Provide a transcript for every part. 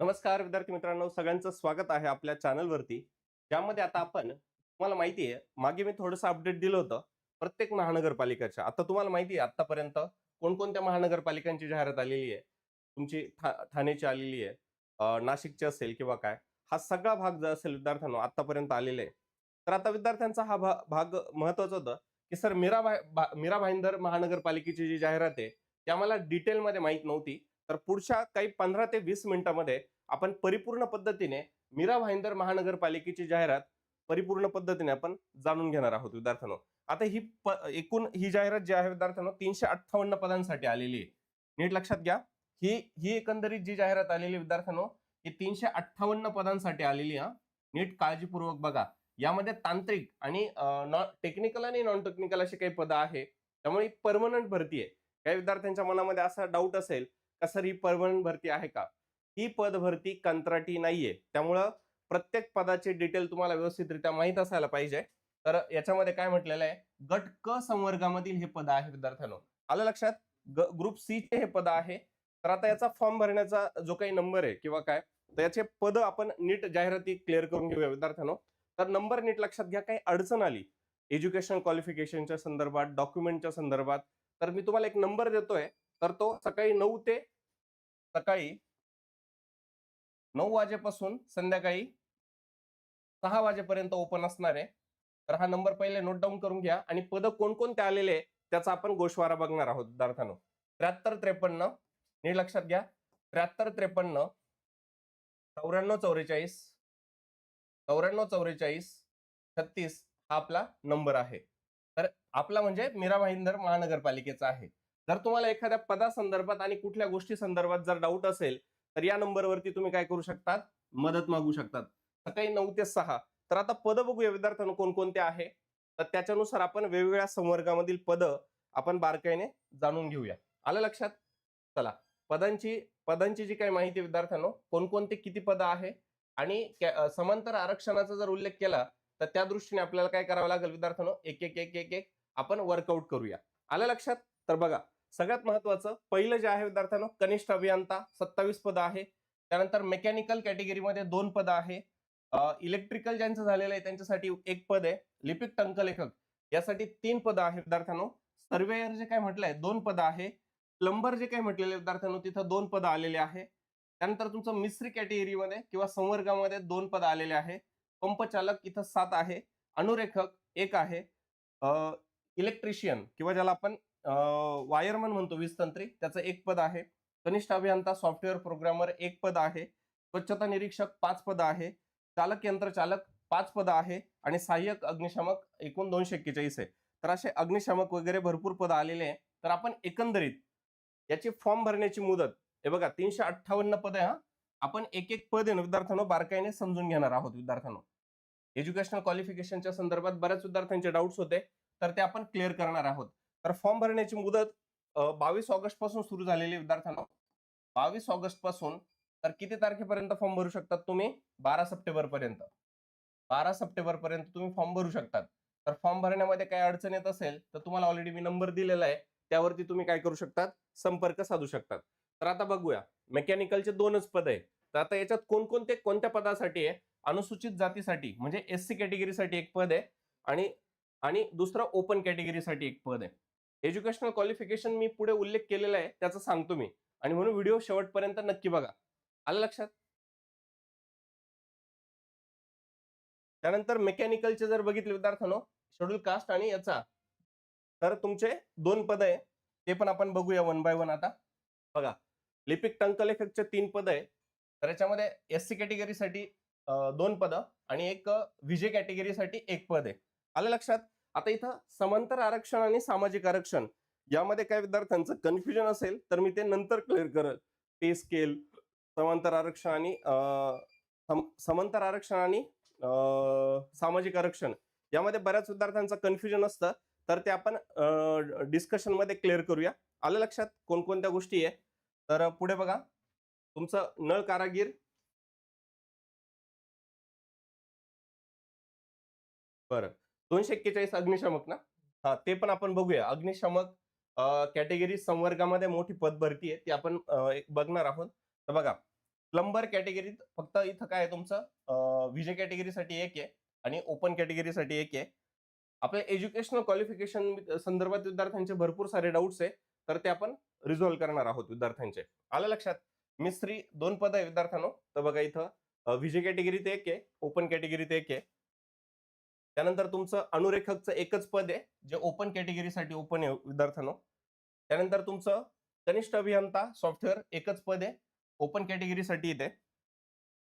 नमस्कार विद्यार्थी मित्रांनो सगळ्यांचं स्वागत आहे आपल्या चॅनलवरती. ज्यामध्ये आता आपण तुम्हाला माहिती आहे मागे मी थोडंसं अपडेट दिलं होतं प्रत्येक महानगरपालिकेच्या आता तुम्हाला माहिती आहे आतापर्यंत कोणकोणत्या महानगरपालिकांची जाहिरात आलेली आहे? तुमची था ठाण्याची आलेली आहे नाशिकची असेल किंवा काय? हा सगळा भाग जो असेल विद्यार्थ्यांनो आतापर्यंत आलेला आहे. तर आता विद्यार्थ्यांचा हा भा- भाग महत्त्वाचा होता की सर मीरा भा- मीरा भाईंदर महानगरपालिकेची जी जाहिरात आहे ती आम्हाला डिटेलमध्ये माहीत नव्हती. तर पुढच्या काही पंधरा ते वीस मिनिटांमध्ये आपण परिपूर्ण पद्धतीने मीरा भाईंदर महानगरपालिकेची जाहिरात परिपूर्ण पद्धतीने आपण जाणून घेणार आहोत विद्यार्थ्यांनो. आता ही एकूण ही जाहिरात जी आहे विद्यार्थ्यांनो तीनशे अठ्ठावन्न पदांसाठी आलेली आहे. नीट लक्षात घ्या. ही ही एकंदरीत जी जाहिरात आलेली विद्यार्थ्यांनो ही तीनशे अठ्ठावन्न पदांसाठी आलेली आहे. हा. नीट काळजीपूर्वक बघा. यामध्ये तांत्रिक आणि नॉन टेक्निकल आणि नॉन टेक्निकल अशी काही पदं आहे. त्यामुळे परमनंट भरती आहे. काही विद्यार्थ्यांच्या मनामध्ये असा डाऊट असेल का सर ही परमनंट भरती आहे का? ही पद भरती कंत्राटी नाहीये. त्यामुळं प्रत्येक पदाचे डिटेल तुम्हाला व्यवस्थितरित्या माहीत असायला पाहिजे. तर याच्यामध्ये काय म्हटलेलं आहे? गट क संवर्गामधील हे पद आहे विद्यार्थ्यांनो. आलं लक्षात? ग्रुप सी चे हे पद आहे. तर आता याचा फॉर्म भरण्याचा जो काही नंबर आहे किंवा काय तर याचे पद आपण नीट जाहिराती क्लिअर करून घेऊया विद्यार्थ्यांनो. तर नंबर नीट लक्षात घ्या काही अडचण आली. एज्युकेशन क्वालिफिकेशनच्या संदर्भात डॉक्युमेंटच्या संदर्भात. तर मी तुम्हाला एक नंबर देतोय. तर तो सकाळी नऊ ते सकाळी नऊ वाजेपासून संध्याकाळी सहा वाजेपर्यंत ओपन असणार आहे. तर हा नंबर पहिले नोट डाऊन करून घ्या आणि पद कोणकोणते आलेले त्याचा आपण गोशवारा बघणार आहोत विद्यार्थ्यांनो. त्र्याहत्तर त्रेपन्न नीट लक्षात घ्या. त्र्याहत्तर त्रेपन्न चौऱ्याण्णव चौवेचाळीस चौऱ्याण्णव चौवेचाळीस छत्तीस हा आपला नंबर आहे. तर आपला म्हणजे मीरा भाईंदर महानगरपालिकेचा आहे. जर तुम्हाला एखाद्या पदासंदर्भात आणि कुठल्या गोष्टी संदर्भात जर डाऊट असेल तर या नंबरवरती तुम्ही काय करू शकतात? मदत मागू शकतात. सकाळी नऊ ते सहा. तर आता पद बघूया विद्यार्थ्यांनो कोणकोणते आहे. तर त्याच्यानुसार आपण वेगवेगळ्या संवर्गामधील पद आपण बारकाईने जाणून घेऊया. आलं लक्षात? चला. पदांची पदांची जी काही माहिती विद्यार्थ्यांनो कोणकोणते किती पद आहे? आणि समांतर आरक्षणाचा जर उल्लेख केला तर त्या दृष्टीने आपल्याला काय करावं लागेल विद्यार्थ्यांनो? एक एक एक एक एक आपण वर्कआउट करूया. आलं लक्षात? तर बघा. सगळ्यात महत्वाचं पहिलं जे आहे विद्यार्थ्यांनो कनिष्ठ अभियंता सत्तावीस पद आहे. त्यानंतर मेकॅनिकल कॅटेगरीमध्ये दोन पद आहे. इलेक्ट्रिकल ज्यांचं झालेलं आहे त्यांच्यासाठी एक पद आहे. लिपिक टंकलेखक यासाठी तीन पद आहे विद्यार्थ्यांनो. सर्वेयर जे काय म्हटलंय दोन पद आहे. प्लंबर जे काय म्हटलेले विद्यार्थ्यांनो तिथं दोन पद आलेले आहे. त्यानंतर तुमचं मिस्त्री कॅटेगरीमध्ये किंवा संवर्गामध्ये दोन पद आलेले आहे. पंपचालक इथं सात आहे. अनुरेखक एक आहे. इलेक्ट्रिशियन किंवा ज्याला आपण वायरमन म्हणतो वीज तंत्री त्याचं एक पद आहे. कनिष्ठ अभियंता सॉफ्टवेअर प्रोग्रामर एक पद आहे. स्वच्छता निरीक्षक पाच पद आहे. चालक यंत्र चालक पाच पद आहे. आणि सहाय्यक अग्निशामक एकूण दोनशे एक्केचाळीस आहे. तर असे अग्निशामक वगैरे भरपूर पद आलेले आहे. तर आपण एकंदरीत याची फॉर्म भरण्याची मुदत हे बघा तीनशे अठ्ठावन्न पद आहे हा. आपण एक एक पद आहे विद्यार्थ्यांनो बारकाईने समजून घेणार आहोत विद्यार्थ्यांनो. एज्युकेशनल क्वालिफिकेशनच्या संदर्भात बऱ्याच विद्यार्थ्यांचे डाऊट्स होते. तर ते आपण क्लिअर करणार आहोत. तर फॉर्म भरण्याची मुदत बावीस ऑगस्टपासून सुरू झालेली विद्यार्थ्यांना. बावीस ऑगस्टपासून तर किती तारखेपर्यंत फॉर्म भरू शकतात तुम्ही? बारा सप्टेंबर पर्यंत बारा सप्टेंबर पर्यंत तुम्ही फॉर्म भरू शकतात. तर फॉर्म भरण्यामध्ये काही अडचण येत असेल तर तुम्हाला ऑलरेडी मी नंबर दिलेला आहे. त्यावरती तुम्ही काय करू शकतात? संपर्क साधू शकतात. तर आता बघूया. मेकॅनिकलचे दोनच पद आहे तर आता याच्यात कोणकोणते कोणत्या पदासाठी आहे? अनुसूचित जातीसाठी म्हणजे एस सी कॅटेगरीसाठी एक पद आहे आणि आणि दुसरं ओपन कॅटेगरीसाठी एक पद आहे. एज्युकेशनल क्वालिफिकेशन मी पुढे उल्लेख केलेला आहे त्याचा सांगतो मी. आणि म्हणून व्हिडिओ शेवटपर्यंत नक्की बघा. आलं लक्षात? त्यानंतर मेकॅनिकलचे जर बघितले विद्यार्थ्यांनो शेड्यूल कास्ट आणि याचा. तर तुमचे दोन पद आहे ते पण आपण बघूया वन बाय वन आता. बघा लिपिक टंकलेखकचे तीन पद आहे. तर याच्यामध्ये एस सी कॅटेगरीसाठी दोन पद आणि एक विजय कॅटेगरीसाठी एक पद आहे. आलं लक्षात? आता इथं समांतर आरक्षण आणि सामाजिक आरक्षण यामध्ये काय विद्यार्थ्यांचं कन्फ्युजन असेल तर मी ते नंतर क्लिअर करेल. पे स्केल समांतर आरक्षण आणि समांतर आरक्षण आणि सामाजिक आरक्षण यामध्ये बऱ्याच विद्यार्थ्यांचं कन्फ्युजन असतं. तर ते आपण डिस्कशनमध्ये क्लिअर करूया. आलं लक्षात? कोणकोणत्या गोष्टी आहे? तर पुढे बघा. तुमचं नळ कारागीर. बरं. दोनशे एक्केचाळीस अग्निशामक ना? हा ते पण आपण बघूया. अग्निशामक कॅटेगरी संवर्गामध्ये मोठी पद भरती आहे. ती आपण एक बघणार आहोत. तर बघा प्लंबर कॅटेगरीत फक्त इथं काय आहे तुमचं? विजय कॅटेगरीसाठी एक आहे आणि ओपन कॅटेगरीसाठी एक आहे. आपल्या एज्युकेशनल क्वालिफिकेशन संदर्भात विद्यार्थ्यांचे भरपूर सारे डाऊट्स आहे. तर ते आपण रिझॉल्व्ह करणार आहोत विद्यार्थ्यांचे. आलं लक्षात? मिस्त्री दोन पद आहे विद्यार्थ्यांनो. तर बघा इथं विजय कॅटेगरीत एक आहे ओपन कॅटेगरीत एक आहे. त्यानंतर तुमचं अनुरेखकचं एकच पद आहे जे ओपन कॅटेगरीसाठी ओपन आहे विद्यार्थ्यांनो. त्यानंतर तुमचं कनिष्ठ अभियंता सॉफ्टवेअर एकच पद आहे ओपन कॅटेगरीसाठी येते.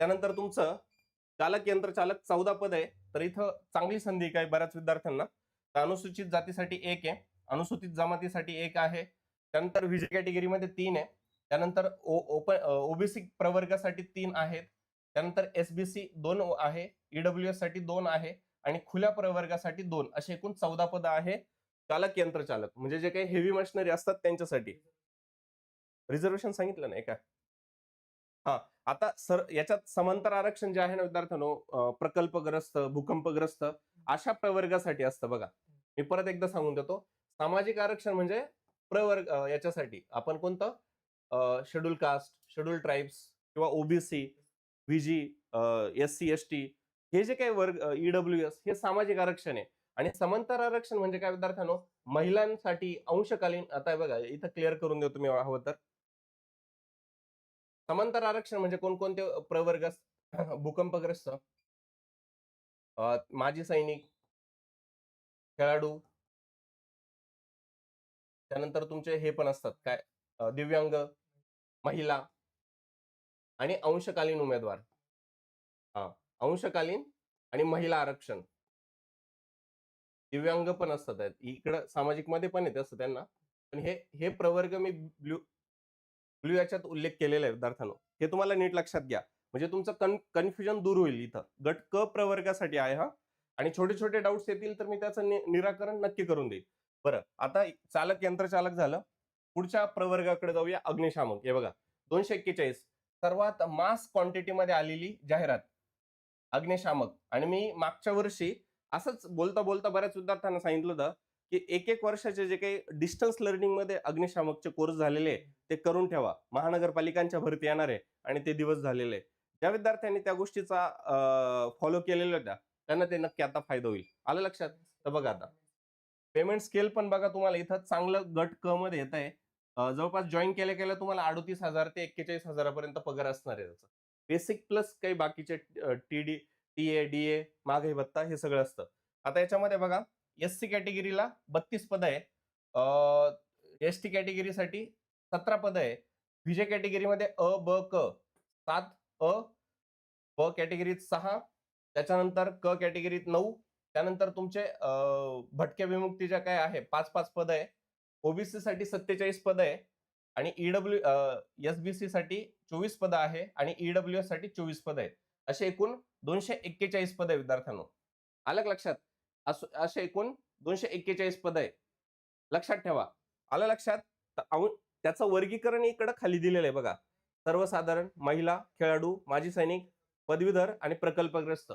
त्यानंतर तुमचं चालक यंत्रचालक चौदा पद आहे. तर इथं चांगली संधी काय बऱ्याच विद्यार्थ्यांना? तर अनुसूचित जातीसाठी एक आहे अनुसूचित जमातीसाठी एक आहे. त्यानंतर विजय कॅटेगरीमध्ये तीन आहे. त्यानंतर ओपन ओबीसी प्रवर्गासाठी तीन आहेत. त्यानंतर एसबीसी दोन आहे ईडब्ल्यू एससाठी दोन आहे. आणि खुल्या प्रवर्गासाठी दोन असे एकूण चौदा पद आहे चालक यंत्रचालक. म्हणजे जे काही हेवी मशिनरी असतात त्यांच्यासाठी. रिझर्वेशन सांगितलं नाही का? हा. आता सर याच्यात समांतर आरक्षण जे आहे ना विद्यार्थ्यांनो प्रकल्पग्रस्त भूकंपग्रस्त अशा प्रवर्गासाठी असतं बघा. मी परत एकदा सांगून देतो. सामाजिक आरक्षण म्हणजे प्रवर्ग याच्यासाठी. आपण कोणतं? शेड्यूल कास्ट शेड्यूल ट्राईब्स किंवा OBC VJ S C S T हे जे काही वर्ग ईडब्ल्यू एस हे सामाजिक आरक्षण आहे. आणि समांतर आरक्षण म्हणजे काय विद्यार्थ्यांनो? महिलांसाठी अंशकालीन आता हे बघा इथं क्लिअर करून देऊ तुम्ही हवं तर. समांतर आरक्षण म्हणजे कोणकोणते प्रवर्ग भूकंपग्रस्त. माजी सैनिक. खेळाडू. त्यानंतर तुमचे हे पण असतात काय? दिव्यांग महिला आणि अंशकालीन उमेदवार. हा. अंशकालीन आणि महिला आरक्षण. दिव्यांग पण असतात. इकडं सामाजिकमध्ये पण येते असं त्यांना. पण हे हे प्रवर्ग मी ब्ल्यू ब्ल्यू याच्यात उल्लेख केलेला आहे विद्यार्थ्यांनो हे तुम्हाला नीट लक्षात घ्या. म्हणजे तुमचं कन कन्फ्युजन दूर होईल इथं. गट क प्रवर्गासाठी आहे हा. आणि छोटे छोटे डाऊट्स येतील तर मी त्याचं नि- निराकरण नक्की करून देईल बरं आता चालक यंत्रचालक झालं. पुढच्या प्रवर्गाकडे जाऊया. अग्निशामक. हे बघा. दोनशे एक्केचाळीस. सर्वात मास क्वांटिटीमध्ये आलेली जाहिरात. अग्निशामक. आणि मी मागच्या वर्षी असंच बोलता बोलता बऱ्याच विद्यार्थ्यांना सांगितलं होतं की एक एक वर्षाचे जे काही डिस्टन्स लर्निंगमध्ये अग्निशामकचे कोर्स झालेले ते करून ठेवा. महानगरपालिकांच्या भरती येणार आहे आणि ते दिवस झालेले आहे. ज्या विद्यार्थ्यांनी त्या गोष्टीचा फॉलो केलेल्या होत्या त्यांना ते नक्की आता फायदा होईल. आलं लक्षात? तर बघा आता. पेमेंट स्केल पण बघा तुम्हाला इथं चांगलं गट क मध्ये येत आहे जवळपास जॉईन केल्या केल्या तुम्हाला अडोतीस हजार ते एक्केचाळीस हजारापर्यंत पगार असणार आहे त्याचा. बेसिक प्लस काही बाकीचे T D T A D A महागाई भत्ता हे सगळं असतं. आता याच्यामध्ये बघा एस सी कॅटेगरीला बत्तीस पद आहे एस टी कॅटेगरीसाठी सतरा पद आहे विजय कॅटेगरीमध्ये अ ब क सात अ ब कॅटेगरीत सहा त्याच्यानंतर क कॅटेगरीत नऊ त्यानंतर तुमचे अं, भटक्या विमुक्तीच्या काय आहे पाच पाच पद आहे ओबीसी साठी सत्तेचाळीस पद आहे आणि ईडब्ल्यू एस बी सी साठी चोवीस पद आहे आणि ईडब्ल्यू एससाठी चोवीस पद आहे असे एकूण दोनशे एक्केचाळीस पद आहे विद्यार्थ्यांनो. आलं लक्षात? असं- असे एकूण दोनशे एक्केचाळीस पद आहे लक्षात ठेवा. आलं लक्षात? औ- त्याचं वर्गीकरण इकडं खाली दिलेलं आहे बघा. सर्वसाधारण महिला खेळाडू माजी सैनिक पदवीधर आणि प्रकल्पग्रस्त.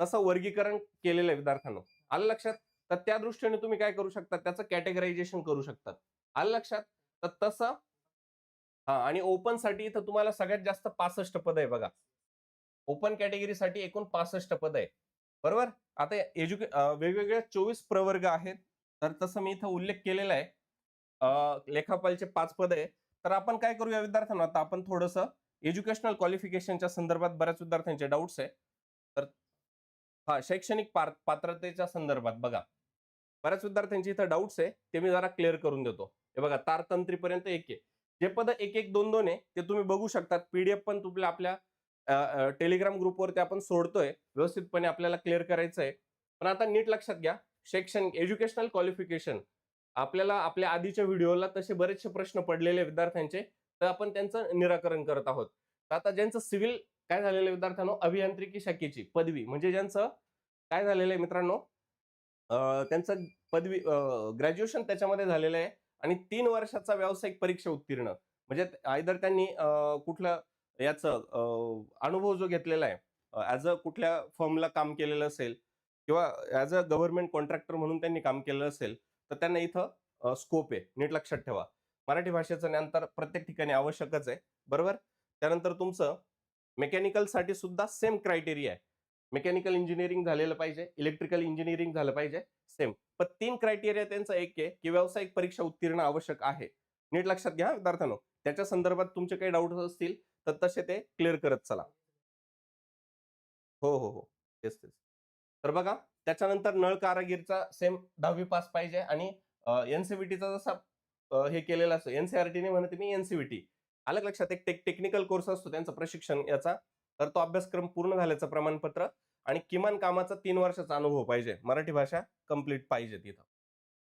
तसं वर्गीकरण केलेलं आहे विद्यार्थ्यांनो. आलं लक्षात? तर त्या दृष्टीने तुम्ही काय करू शकता? त्याचं कॅटेगरायझेशन करू शकतात आलं लक्षात? तर तसं हा आणि ओपनसाठी इथं तुम्हाला सगळ्यात जास्त पासष्ट पद आहे बघा. ओपन कॅटेगरीसाठी एकूण पासष्ट पद आहे बरोबर? आता एज्युके वेगवेगळे चोवीस प्रवर्ग आहेत. तर तसं मी इथं उल्लेख केलेला आहे. लेखापालचे पाच पद आहे तर आपण काय करूया विद्यार्थ्यांना? आता आपण थोडस एज्युकेशनल क्वालिफिकेशनच्या संदर्भात बऱ्याच विद्यार्थ्यांचे डाऊट्स आहे तर हा शैक्षणिक पात्रतेच्या संदर्भात बघा. बऱ्याच विद्यार्थ्यांचे इथं डाऊट्स आहे ते मी जरा क्लिअर करून देतो. हे बघा तारतंत्रीपर्यंत एक आहे. जे पद एक एक दोन दोन आहे ते तुम्ही बघू शकतात. पीडीएफ पण तुम्हाला आपल्या टेलिग्राम ग्रुपवरती आपण सोडतोय. व्यवस्थितपणे आपल्याला क्लिअर करायचं आहे. पण आता नीट लक्षात घ्या शैक्षणिक एज्युकेशनल क्वालिफिकेशन. आपल्याला आपल्या आधीच्या व्हिडिओला तसे बरेचसे प्रश्न पडलेले विद्यार्थ्यांचे. तर आपण त्यांचं निराकरण करत आहोत. तर आता ज्यांचं सिव्हिल काय झालेलं विद्यार्थ्यांनो? अभियांत्रिकी शाखेची पदवी. म्हणजे ज्यांचं काय झालेलं आहे मित्रांनो? त्यांचं पदवी ग्रॅज्युएशन त्याच्यामध्ये झालेलं आहे. आणि तीन वर्षाचा व्यावसायिक परीक्षा उत्तीर्ण. म्हणजे आयदर त्यांनी कुठलं याचं अनुभव जो घेतलेला आहे ऍज अ कुठल्या फर्मला काम केलेलं असेल किंवा ऍज अ गव्हर्नमेंट कॉन्ट्रॅक्टर म्हणून त्यांनी काम केलेलं असेल तर त्यांना इथं स्कोप आहे नीट लक्षात ठेवा. मराठी भाषेचं ज्ञान तर प्रत्येक ठिकाणी आवश्यकच आहे बरोबर? त्यानंतर तुमचं मेकॅनिकलसाठी सुद्धा सेम क्रायटेरिया आहे. मेकॅनिकल इंजिनिअरिंग झालेलं पाहिजे इलेक्ट्रिकल इंजिनिअरिंग झालं पाहिजे सेम. पण तीन क्रायटेरिया त्यांचा एक आहे की व्यावसायिक परीक्षा उत्तीर्ण आवश्यक आहे. नीट लक्षात घ्या विद्यार्थ्यांनो. त्याच्या संदर्भात तुमचे काही डाऊट असतील तर तसे ते क्लिअर करत चला. हो हो हो. तेच तेच. तर बघा त्याच्यानंतर नळ कारागीरचा सेम दहावी पास पाहिजे आणि एनसीबीटीचा जसा हे केलेला असतो एनसीआरटीने म्हणते मी एनसीबीटी आलं लक्षात? एक टेक्निकल कोर्स असतो त्यांचं प्रशिक्षण याचा. तर तो अभ्यासक्रम पूर्ण झाल्याचं प्रमाणपत्र आणि किमान कामाचा तीन वर्षाचा अनुभव पाहिजे. मराठी भाषा कंप्लीट पाहिजे तिथं.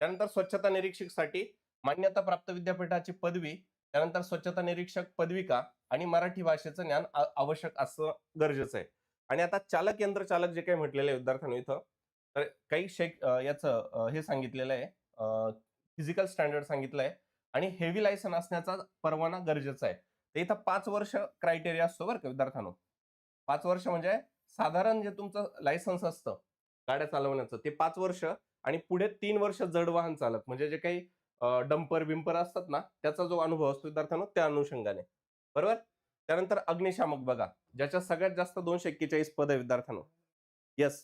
त्यानंतर स्वच्छता निरीक्षकसाठी मान्यता प्राप्त विद्यापीठाची पदवी त्यानंतर स्वच्छता निरीक्षक पदविका आणि मराठी भाषेचं ज्ञान आवश्यक असं गरजेचं आहे. आणि आता चालक यंत्र चालक जे काही म्हटलेलं आहे इथं तर काही शेक याचं हे सांगितलेलं आहे फिजिकल स्टँडर्ड सांगितलं आहे आणि हेवी लायसन असण्याचा परवाना गरजेचा आहे. तर इथं पाच वर्ष क्रायटेरिया असतो बरं का विद्यार्थ्यांनो. पाच वर्ष म्हणजे साधारण जे तुमचं लायसन्स असतं गाड्या चालवण्याचं ते पाच वर्ष आणि पुढे तीन वर्ष जड वाहन चालक म्हणजे जे काही डंपर बिंपर असतात ना त्याचा जो अनुभव असतो विद्यार्थ्यांनो त्या अनुषंगाने. बरोबर? त्यानंतर अग्निशामक बघा ज्याच्या सगळ्यात जास्त दोनशे एक्केचाळीस पद आहे विद्यार्थ्यांनो. येस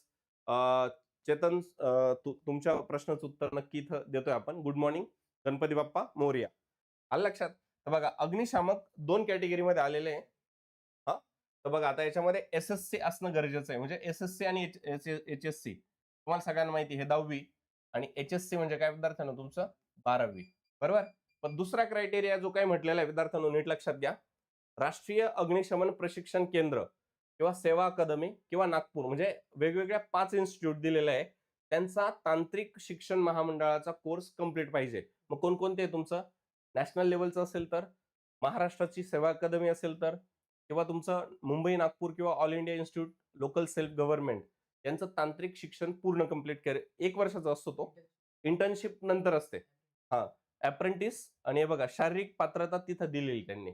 चेतन तुमच्या प्रश्नाचं उत्तर नक्की इथं देतोय आपण. Good morning Ganpati Bappa Morya. आलं लक्षात? बघा अग्निशामक दोन कॅटेगरीमध्ये आलेले आहे. तर बघा आता याच्यामध्ये एस एस सी असणं गरजेचं आहे. म्हणजे एस एस सी आणि एच एस सी तुम्हाला सगळ्यांना माहिती आहे, हे दहावी आणि एच एस सी म्हणजे काय विद्यार्थ्यांना तुमचं? बारावी. बरोबर? पण दुसरा क्रायटेरिया जो काही म्हटलेला आहे विद्यार्थ्यांनो नीट लक्षात घ्या. राष्ट्रीय अग्निशमन प्रशिक्षण केंद्र किंवा सेवा अकादमी किंवा नागपूर म्हणजे वेगवेगळ्या पाच इन्स्टिट्यूट दिलेले आहे. त्यांचा तांत्रिक शिक्षण महामंडळाचा कोर्स कंप्लीट पाहिजे. मग कोणकोणते तुमचं? नॅशनल लेवलचं असेल तर महाराष्ट्राची सेवा अकादमी असेल तर किंवा तुमचं मुंबई नागपूर किंवा all India institute local self government यांचं तांत्रिक शिक्षण पूर्ण कंप्लीट करे एक वर्षाचा असतो तो. इंटर्नशिप नंतर असते. हा. अप्रेंटिस आणि हे बघा शारीरिक पात्रता तिथं दिलेली त्यांनी.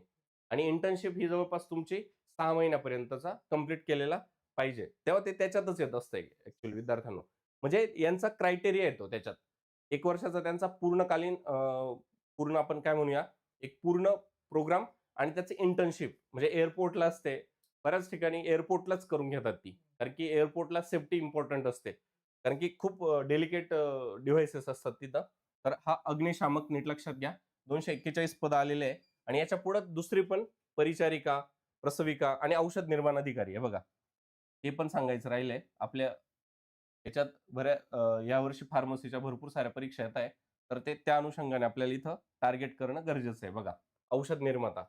आणि इंटर्नशिप ही जवळपास तुमची सहा महिन्यापर्यंतचा कंप्लीट केलेला पाहिजे. तेव्हा ते त्याच्यातच येत असतं ऍक्च्युअली विद्यार्थ्यांना. म्हणजे यांचा क्रायटेरिया येतो त्याच्यात. एक वर्षाचा त्यांचा पूर्णकालीन पूर्ण आपण काय म्हणूया? एक पूर्ण प्रोग्राम आणि त्याचे इंटर्नशिप म्हणजे एअरपोर्टला असते. बऱ्याच ठिकाणी एअरपोर्टलाच करून घेतात ती. कारण की एअरपोर्टला सेफ्टी इम्पॉर्टंट असते. कारण की खूप डेलिकेट डिव्हाइसेस असतात तिथं. तर हा अग्निशामक नीट लक्षात घ्या. दोनशे एक्केचाळीस पद आलेले आहे. आणि याच्यापुढे दुसरी पण परिचारिका प्रसविका आणि औषध निर्माण अधिकारी आहे बघा. ते पण सांगायचं राहिलंय. आपल्या याच्यात बऱ्या यावर्षी फार्मसीच्या भरपूर साऱ्या परीक्षा येत आहे. तर ते त्या अनुषंगाने आपल्याला इथं टार्गेट करणं गरजेचं आहे बघा. औषध निर्माता.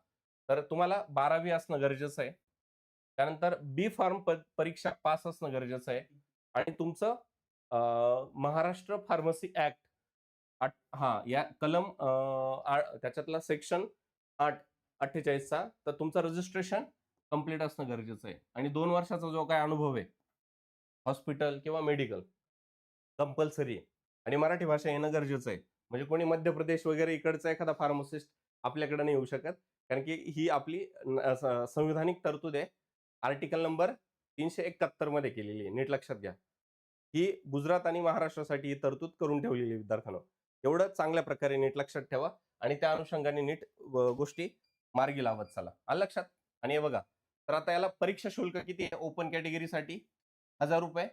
तर तुम्हाला बारावी असणं गरजेचं आहे. त्यानंतर बी फार्म परीक्षा पास असणं गरजेचं आहे. आणि तुमचं महाराष्ट्र फार्मसी ऍक्ट आठ हा या कलम त्याच्यातला सेक्शन आठ अठ्ठेचाळीसचा तर तुमचं रजिस्ट्रेशन कंप्लीट असणं गरजेचं आहे. आणि दोन वर्षाचा जो काय अनुभव आहे हॉस्पिटल किंवा मेडिकल कंपल्सरी आहे. आणि मराठी भाषा येणं गरजेचं आहे. म्हणजे कोणी मध्य प्रदेश वगैरे इकडचा एखादा फार्मासिस्ट आपल्याकडे नाही येऊ शकत. कारण की ही आपली संविधानिक तरतूद आहे. आर्टिकल नंबर तीनशे एकाहत्तरमध्ये केलेली आहे नीट लक्षात घ्या. ही गुजरात आणि महाराष्ट्रासाठी ही तरतूद करून ठेवलेली विद्यार्थ्यांना. एवढं चांगल्या प्रकारे नीट लक्षात ठेवा आणि त्या अनुषंगाने नीट गोष्टी मार्गी लावत चला. आलं लक्षात? आणि हे बघा तर आता याला परीक्षा शुल्क किती आहे? ओपन कॅटेगरीसाठी हजार रुपये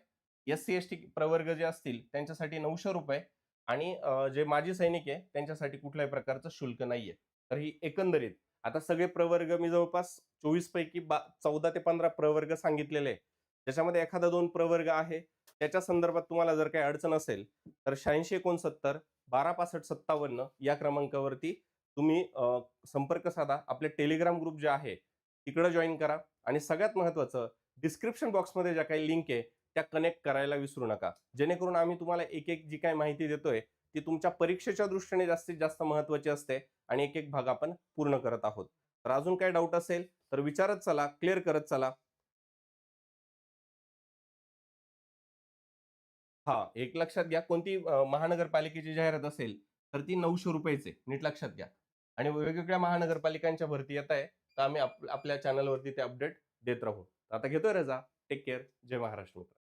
एस सी एस टी प्रवर्ग जे असतील त्यांच्यासाठी नऊशे रुपये आणि जे माजी सैनिक आहे त्यांच्यासाठी कुठल्याही प्रकारचं शुल्क नाहीये. तर ही एकंदरीत आता सगळे प्रवर्ग मी जवळपास चोवीस पैकी बा चौदा ते पंधरा प्रवर्ग सांगितलेले आहे त्याच्यामध्ये एखादा दोन प्रवर्ग आहे. त्याच्या संदर्भात तुम्हाला जर काही अडचण असेल तर शहाऐंशी एकोणसत्तर बारा पासष्ट सत्तावन्न या क्रमांकावरती तुम्ही संपर्क साधा. आपले टेलिग्राम ग्रुप जे आहे तिकडं जॉईन करा. आणि सगळ्यात महत्वाचं डिस्क्रिप्शन बॉक्समध्ये ज्या काही लिंक आहे त्या कनेक्ट करायला विसरू नका. जेणेकरून आम्ही तुम्हाला एक एक जी काही माहिती देतोय ती तुमच्या परीक्षेच्या दृष्टीने जास्तीत जास्त महत्वाची असते आणि एक एक भाग आपण पूर्ण करत आहोत. तर अजून काय डाऊट असेल तर विचारत चला क्लिअर करत चला. हा एक लक्षात घ्या. कोणती महानगरपालिकेची जाहिरात असेल तर ती नऊशे रुपयाचे नीट लक्षात घ्या. आणि वेगवेगळ्या महानगरपालिकांच्या भरती येत आहे तर आम्ही आपल्या चॅनलवरती ते अपडेट देत राहू. आता घेतोय रजा. टेक केअर जय महाराष्ट्र मित्र